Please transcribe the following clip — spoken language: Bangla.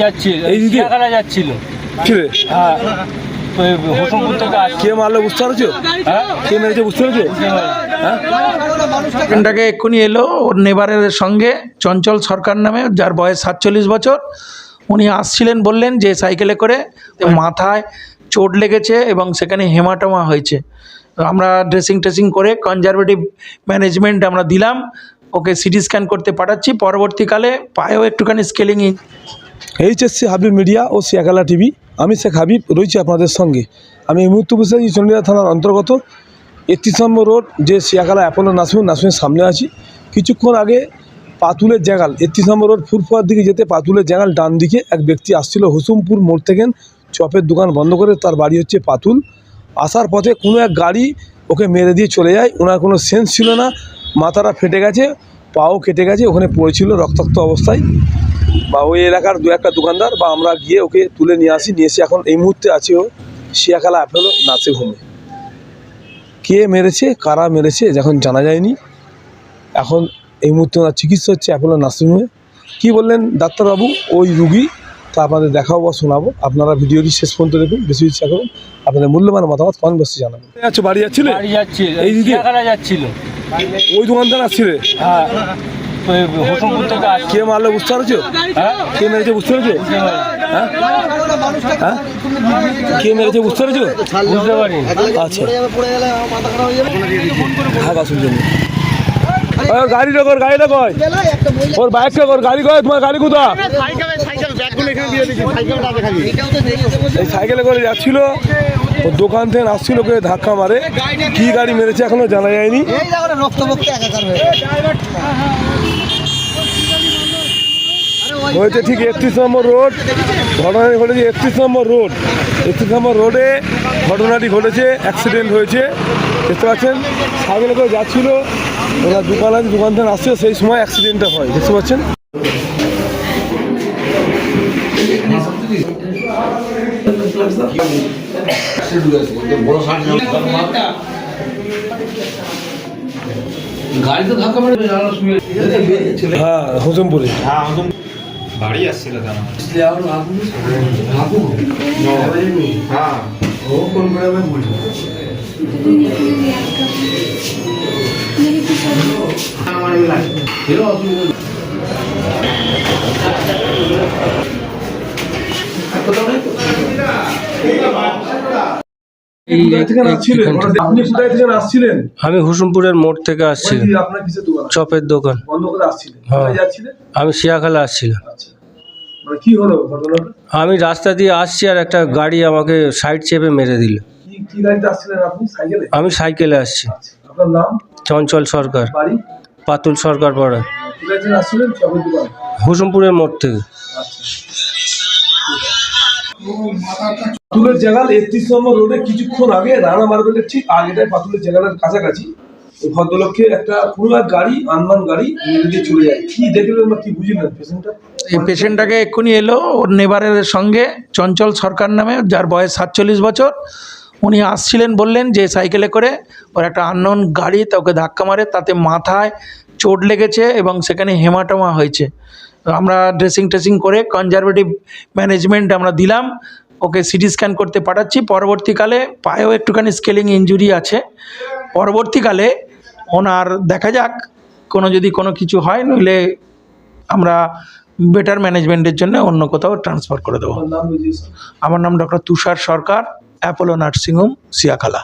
যাচ্ছিল এই চিড়িয়াখানা যাচ্ছিল। ছিলে হ্যাঁ। ওই হোসেনপুর থেকে আসছে। কে মারলো বুঝতে পারছ? হ্যাঁ? কে মেরেছে বুঝতে পারছ? হ্যাঁ? ট্রেনটাকে এক্ষুনি এলো ওর নেবারের সঙ্গে চঞ্চল সরকার নামে যার বয়স সাতচল্লিশ বছর। উনি আসছিলেন বললেন যে সাইকেলে করে মাথায় চোট লেগেছে এবং সেখানে হেমাটোমা হয়েছে। আমরা ড্রেসিং ট্রেসিং করে কনজারভেটিভ ম্যানেজমেন্ট আমরা দিলাম। ওকে সিটি স্ক্যান করতে পাঠাচ্ছি। পরবর্তীকালে পায়েও একটুখানি স্কেলিং এইচএসসি হাবিব মিডিয়া ও সিয়াকালা টিভি আমি শেখ হাবিব, রয়েছি আপনাদের সঙ্গে। আমি এই মুহূর্তে বসে আছি চন্ডিদা থানার অন্তর্গত একত্রিশ নম্বর রোড, যে সিয়াকালা অ্যাপোলো নাসিম, নাসিমের সামনে আছি। কিছুক্ষণ আগে পাতুলের জাগাল একত্রিশ নম্বর রোড ফুরফুয়ার দিকে যেতে পাতুলের জাগাল, ডান দিকে এক ব্যক্তি আসছিল হুসুমপুর মোড় থেকে চপের দোকান বন্ধ করে, তার বাড়ি হচ্ছে পাতুল। আসার পথে কোনো এক গাড়ি ওকে মেরে দিয়ে চলে যায়। ওনার কোনো সেন্স ছিল না। মাথাটা ফেটে গেছে, পাও কেটে গেছে, ওখানে পড়েছিল রক্তাক্ত অবস্থায়। বা ওই এলাকার দু একটা দোকানদার বা আমরা গিয়ে ওকে তুলে নিয়ে আসি নিয়ে এসে এখন এই মুহূর্তে আছে ও শিয়াখালা অ্যাপেলো নাচে ঘুমে কে মেরেছে কারা মেরেছে এখন জানা যায়নি। এখন এই মুহূর্তে ওনার চিকিৎসা হচ্ছে অ্যাপেলো নার্সিংহোমে। কী বললেন ডাক্তারবাবু? ওই রুগী তা আপনাদের দেখাবো বা শোনাবো। আপনারা ভিডিওটি শেষ পর্যন্ত দেখুন বেশি ইচ্ছা করুন। আপনাদের মূল্যবান মতামত কমেন্ট বক্সে জানাবেন। আচ্ছা বাড়ি যাচ্ছিলে? যাচ্ছিল এই দিকে? ওই দোকানদার আসছিলে? হ্যাঁ। হোসেনপুর থেকে কে মারলো বুঝতে পারছ? হ্যাঁ? কে মেরেছে বুঝতে পারছ? হ্যাঁ? হ্যাঁ? কে মেরেছে বুঝতে পারছ? বুঝতে পারি আচ্ছা। হ্যাঁ ওর গাড়িটা কর গাড়িটা কর ওর বাইকটা কর গাড়ি কর তোমার গাড়ি কোথা এই সাইকেলে করে যাচ্ছিল ও দোকান থেকে আসছিল ওকে ধাক্কা মারে। কি গাড়ি মেরেছে এখনও জানা যায়নি। রক্ত হয়েছে ঠিক একত্রিশ নম্বর রোড। ঘটনাটি ঘটেছে একত্রিশ নম্বর রোড। একত্রিশ নম্বর রোডে ঘটনাটি ঘটেছে অ্যাক্সিডেন্ট হয়েছে। দেখতে পাচ্ছেন সাইকেলে করে যাচ্ছিল ওরা দোকান আছে দোকান থেকে আসছিল সেই সময় অ্যাক্সিডেন্টটা হয়। দেখতে পাচ্ছেন? হ্যাঁ হোসেনপুরে বাড়ি আসছিল কেন? কোথায় থেকে আসছিলেন আপনি কোথায় থেকে আসছিলেন আমি হুসুমপুরের মোড় থেকে আসছি চপের দোকান। হ্যাঁ। আমি শিয়াখালা আসছিলাম। আচ্ছা। মানে আমি রাস্তা দিয়ে আসছি আর একটা গাড়ি আমাকে সাইড চেপে মেরে দিল। আমি সাইকেলে আসছি। আচ্ছা। চঞ্চল সরকার। পাতুল সরকার পাড়া। হুসুমপুরের মোড় থেকে। আচ্ছা। পাতুলের জাগাল একত্রিশ নম্বর রোডে কিছুক্ষণ আগে রানা মার্কেটের ঠিক আগেটায় পাতুলের জাগালের কাছাকাছি। একটা গাড়ি আনমান গাড়ি মেরে দিয়ে চলে যায়। কি দেখলেন কি বুঝলেন পেশেন্টটা? পেশেন্টটাকে এক্ষুনি এলো, ওর নেবারের সঙ্গে চঞ্চল সরকার নামে, যার বয়স সাতচল্লিশ বছর। উনি আসছিলেন, বললেন যে সাইকেলে করে ওর একটা আননোন গাড়ি, তাকে ধাক্কা মারে, তাতে মাথায় চোট লেগেছে এবং সেখানে হেমাটোমা হয়েছে। আমরা ড্রেসিং ট্রেসিং করে কনজারভেটিভ ম্যানেজমেন্ট আমরা দিলাম। ওকে সিটি স্ক্যান করতে পাঠাচ্ছি। পরবর্তীকালে পায়েও একটুখানি স্কেলিং ইনজুরি আছে। পরবর্তীকালে ওনার দেখা যাক কোনো যদি কোনো কিছু হয় নইলে আমরা বেটার ম্যানেজমেন্টের জন্য অন্য কোথাও ট্রান্সফার করে দেবো। আমার নাম doctor Tushar Sarkar Apollo nursing home Siakhala